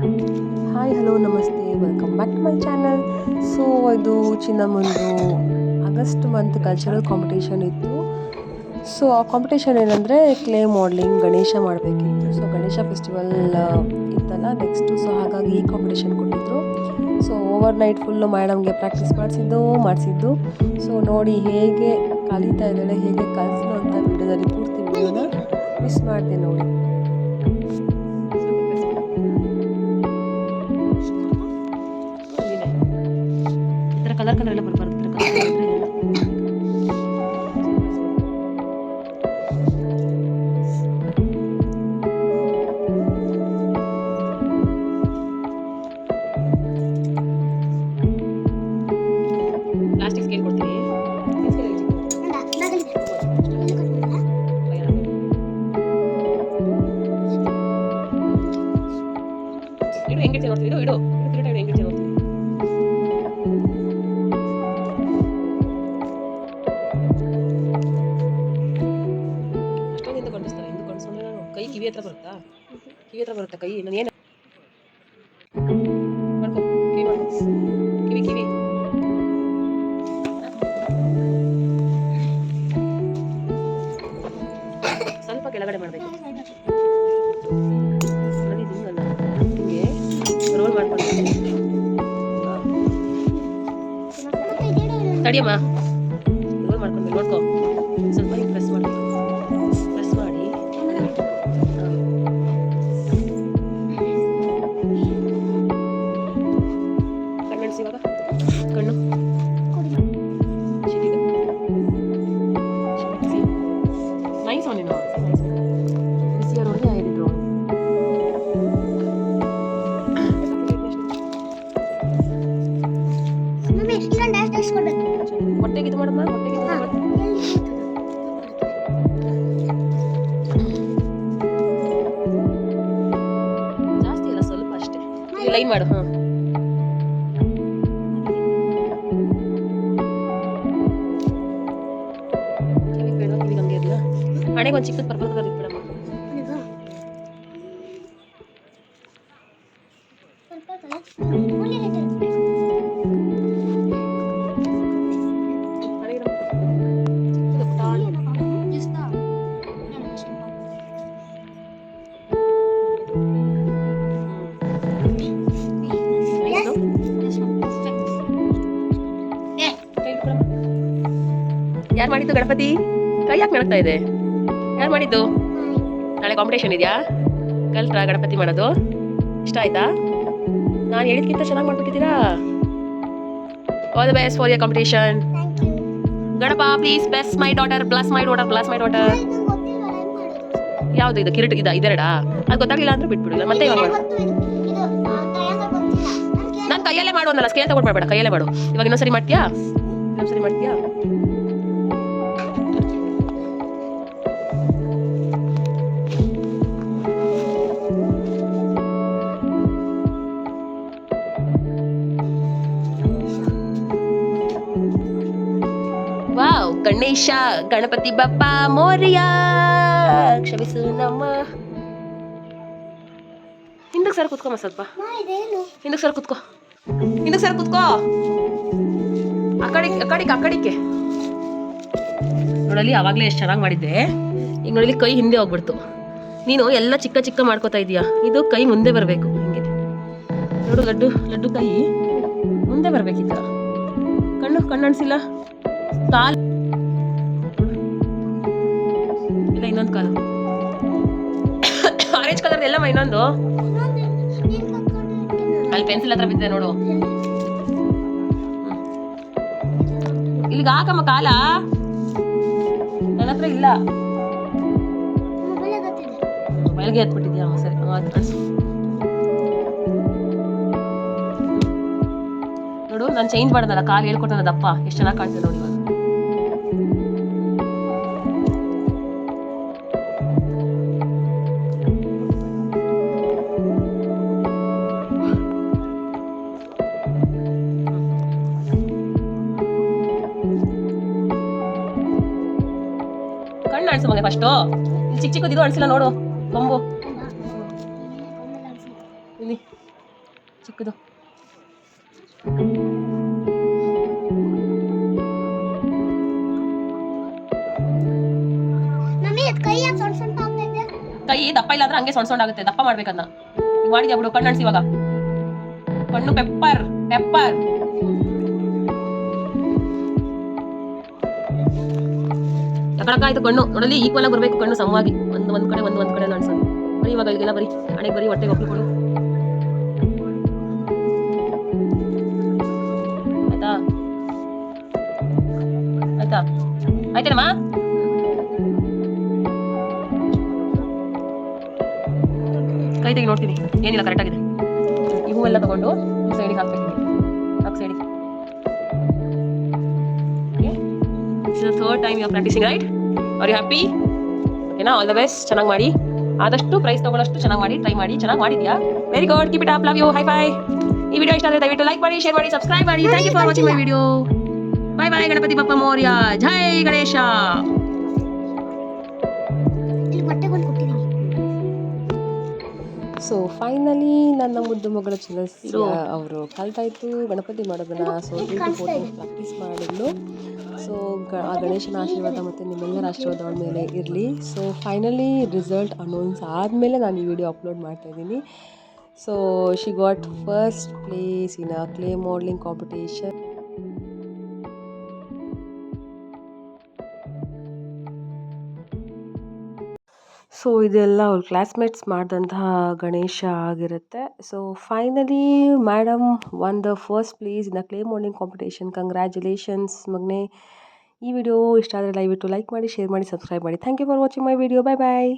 Hi hello ನಮಸ್ತೆ. Welcome back to my channel so ಇದು ಚಿನ್ನಮಂದು ಆಗಸ್ಟ್ ಮಂತ್ ಕಲ್ಚರಲ್ ಕಾಂಪಿಟೇಷನ್ ಇತ್ತು. ಸೊ ಆ ಕಾಂಪಿಟೇಷನ್ ಏನಂದರೆ ಕ್ಲೇ ಮಾಡಲಿಂಗ್ ಗಣೇಶ ಮಾಡಬೇಕಿತ್ತು. ಸೊ ಗಣೇಶ ಫೆಸ್ಟಿವಲ್ ಇತ್ತಲ್ಲ ನೆಕ್ಸ್ಟು ಸೊ ಹಾಗಾಗಿ ಈ ಕಾಂಪಿಟೇಷನ್ ಕೊಟ್ಟಿದ್ರು. ಸೊ ಓವರ್ ನೈಟ್ ಫುಲ್ಲು ಮೇಡಮ್ಗೆ ಪ್ರಾಕ್ಟೀಸ್ ಮಾಡಿಸಿದ್ದು ಮಾಡಿಸಿದ್ದು. ಸೊ ನೋಡಿ ಹೇಗೆ ಕಲಿತಾ ಇದ್ದಾಳೆ, ಹೇಗೆ ಕಲಿಸಲು ಅಂತ ವಿಡಿಯೋದಲ್ಲಿ ಪೂರ್ತಿ ವಿಡಿಯೋನ ಮಿಸ್ ಮಾಡಿದೆ ನೋಡಿ. ಈ ಥರ ಹತ್ರ ಬರುತ್ತಾ? ಕಿವಿ ಹತ್ರ ಬರುತ್ತಾ ಕೈ? ನಾನು ಏನು ಮಾಡ್ಕೊ ಕಿವಿ ಕಿವಿ ಕಿವಿ. ಸ್ವಲ್ಪ ಕೆಳಗಡೆ ಮಾಡಬೇಕು. ನೋಡಿ ಹಿಂಗಲ್ಲ ಹಿಂಗೆ ರೋಲ್ ಮಾಡ್ಕೊಂಡು. ತಡಿಯಮ್ಮ. ಲೈನ್ ಮಾಡು ಹಾಂ ಹಣೆಗೆ ಒಂದು ಚಿಕ್ಕದ ಪರ್ಪಲ್ ಕಲರ್ ಯಾರು ಮಾಡಿದ್ದು ಗಣಪತಿ? ಕೈ ಯಾಕೆ ನಡಕ್ತಾ ಇದೆ? ಯಾರು ಮಾಡಿದ್ದು? ನಾಳೆ ಕಾಂಪಿಟೇಷನ್ ಇದೆಯಾ? ಕಲ್ತ್ರಾ ಗಣಪತಿ ಮಾಡೋದು? ಇಷ್ಟ ಆಯ್ತಾ? ನಾನು ಹೇಳಿದ್ಕಿಂತ ಚೆನ್ನಾಗಿ ಮಾಡ್ಬಿಟ್ಟಿದ್ದೀರಾ? All the best for your competition Ganapa please best my daughter plus my daughter plus my daughter ಯಾವುದು ಇದು? ಕಿರಿಟ್, ಇದ? ಇದೆರಡಾ? ಅದು ಗೊತ್ತಾಗ್ಲಿಲ್ಲ ಅಂದ್ರೆ ಬಿಟ್ಬಿಡು ಮತ್ತೆ ಇವಾಗ ನಾನು ಕೈಯಲ್ಲೇ ಮಾಡು ಸ್ಕೇಲ್ ತಗೊಂಡು ಮಾಡಬೇಡ, ಕೈಯಲ್ಲೇ ಮಾಡು. ಇವಾಗ ಇನ್ನೊಂದ್ಸರಿ ಮಾಡ್ತೀಯಾ? ಇನ್ನೊಂದ್ಸರಿ ಮಾಡ್ತೀಯಾ? ಗಣೇಶ ಗಣಪತಿ ಬಪ್ಪ ಮೋರ್ಯ. ಕ್ಷಮಿಸು ನಮ್ಮ ಹಿಂದಕ್ಕೆ ಸರ್ ಕುತ್ಕೊಮ್ಮ ಸ್ವಲ್ಪ. ಹಿಂದಕ್ಕೆ ಸರ್ ಕುತ್ಕೋ. ಹಿಂದಕ್ಕೆ ಸರ್ ಕುತ್ಕೋ. ಆ ಅಕಡಿಕ್ ಆ ಕಡೆಗೆ ಆ ಕಡೆಗೆ. ನೋಡಲಿ ಅವಾಗಲೇ ಎಷ್ಟು ಚೆನ್ನಾಗಿ ಮಾಡಿದ್ದೆ. ಈಗ ನೋಡಲಿ ಕೈ ಹಿಂದೆ ಹೋಗ್ಬಿಡ್ತು. ನೀನು ಎಲ್ಲ ಚಿಕ್ಕ ಚಿಕ್ಕ ಮಾಡ್ಕೋತಾ ಇದೀಯಾ? ಇದು ಕೈ ಮುಂದೆ ಬರಬೇಕು. ಹಿಂಗೆ. ನೋಡು ಲಡ್ಡು ಲಡ್ಡು ಕೈ. ಮುಂದೆ ಬರಬೇಕಿತ್ತು? ಕಣ್ಣು ಕಣ್ಣು ಅನ್ಸಿಲ್ಲ ಕಾಲ್ ಇಲ್ಲ ಇನ್ನೊಂದು ಕಾಲು ಆರೆಂಜ್ ಕಲರ್ ಎಲ್ಲಮ್ಮ ಇನ್ನೊಂದು? ಅಲ್ಲಿ ಪೆನ್ಸಿಲ್ ಹತ್ರ ಬಿದ್ದೆ ನೋಡು. ಇಲ್ಲಿಗೆ ಹಾಕಮ್ಮ ಕಾಲ. ನನ್ನ ಹತ್ರ ಇಲ್ಲ. ಮೊಬೈಲ್ಗೆ ಎತ್ಬಿಟ್ಟಿದ್ಯಾ? ಸರಿ. ಅದ್ ನೋಡು, ನಾನು ಚೇಂಜ್ ಮಾಡ್ದಲ್ಲ, ಕಾಲು ಹೇಳ್ಕೊಟ್ಟನದಪ್ಪ ಎಷ್ಟು ಚೆನ್ನಾಗಿ ಕಾಣ್ತದೆ ನೋಡಿ ಇವಾಗ. ಅಣಿಸು ಮಗ ಫಸ್ಟು ಚಿಕ್ಕ ಚಿಕ್ಕದಿದು ಅಣಿಸಿಲ್ಲ ನೋಡು ಕೊಂಬು ಇಲ್ಲಿ ಚಿಕ್ಕದು. ಕೈ ದಪ್ಪ ಇಲ್ಲ ಅಂದ್ರೆ ಹಂಗೆ ಸೊಂಡ್ ಆಗುತ್ತೆ ದಪ್ಪ ಮಾಡ್ಬೇಕನ್ನ ಮಾಡಿದ್ಯಾ ಬಿಡು ಕಣ್ಣು ಅಣಿಸಿ ಇವಾಗ. ಕಣ್ಣು ಪೆಪ್ಪರ್ ಪೆಪ್ಪರ್. ಯಾಕಡಕ್ಕ ಆಯ್ತು ಕಣ್ಣು. ನೋಡಲಿ ಈಕ್ವಲ್ ಆಗಿ ಬರ್ಬೇಕು ಕಣ್ಣು, ಸಮವಾಗಿ. ಒಂದು, ಒಂದ್ ಕಡೆ, ಒಂದು, ಒಂದ್ ಕಡೆ ಅನ್ಸೋದು ಬರೀ ಇವಾಗ ಇಲ್ಲಿಗೆಲ್ಲ ಬರೀ ಹಣೆಗೆ ಬರೀ ಹೊಟ್ಟೆಗೆ ಒಪ್ಪಲು ಕೊಡು ಆಯ್ತಾ? ಆಯ್ತಾ? ಆಯ್ತೇನಮ್ಮ? ಕೈ ತೆಗಿ ನೋಡ್ತೀನಿ. ಏನಿಲ್ಲ ಕರೆಕ್ಟ್ ಆಗಿದೆ. ಇವು ಎಲ್ಲ ತಗೊಂಡು ಸೈಡಿಗೆ ಹಾಕ್ಬೇಕು. Third time you are practicing right are you happy ಓಕೆನಾ ಆಲ್ ದ ಬೆಸ್ಟ್ ಚೆನ್ನಾಗಿ ಮಾಡಿ ಆದಷ್ಟು ಪ್ರೈಸ್ ತಗೊಳ್ಳೋಷ್ಟು ಚೆನ್ನಾಗಿ ಮಾಡಿ ಟ್ರೈ ಮಾಡಿ. ಚೆನ್ನಾಗಿ ಮಾಡಿದ್ಯಾ very good keep it up love you hi bye ಈ ವಿಡಿಯೋ ಇಷ್ಟ ಆದರೆ ದಯವಿಟ್ಟು ಲೈಕ್ ಮಾಡಿ ಶೇರ್ ಮಾಡಿ ಸಬ್ಸ್ಕ್ರೈಬ್ ಮಾಡಿ. Thank you for watching my video bye bye Ganapati Bappa Morya Jai Ganesha so finally ನನ್ನ ಮುದ್ದು ಮಗಳ ಚಲಸ್ಯ ಇರು. ಅವರು ಕಲ್ತಾಯ್ತು. ಗಣಪತಿ ಮಾಡೋದನ್ನ ಸೊ ಪ್ರಾಕ್ಟೀಸ್ ಮಾಡಿದ್ಲು. ಸೊ ಗ ಆ ಗಣೇಶನ ಆಶೀರ್ವಾದ ಮತ್ತು ನಿಮ್ಮೆಲ್ಲರ ಆಶೀರ್ವಾದ ಅವಳ ಮೇಲೆ ಇರಲಿ. ಸೊ ಫೈನಲಿ ರಿಸಲ್ಟ್ ಅನೌನ್ಸ್ ಆದಮೇಲೆ ನಾನು ಈ ವಿಡಿಯೋ ಅಪ್ಲೋಡ್ ಮಾಡ್ತಾ ಇದ್ದೀನಿ. So she got first place in a clay modelling competition so ಇದೆಲ್ಲ ಅವ್ರ ಕ್ಲಾಸ್ಮೇಟ್ಸ್ ಮಾಡಿದಂತಹ ಗಣೇಶ ಆಗಿರುತ್ತೆ. So finally madam won the first place in the clay modelling competition congratulations ಮಗ್ನೆ ಈ ವಿಡಿಯೋ ಇಷ್ಟ ಆದರೆ ದಯವಿಟ್ಟು ಲೈಕ್ ಮಾಡಿ ಶೇರ್ ಮಾಡಿ ಸಬ್ಸ್ಕ್ರೈಬ್ ಮಾಡಿ. Thank you for watching my video bye bye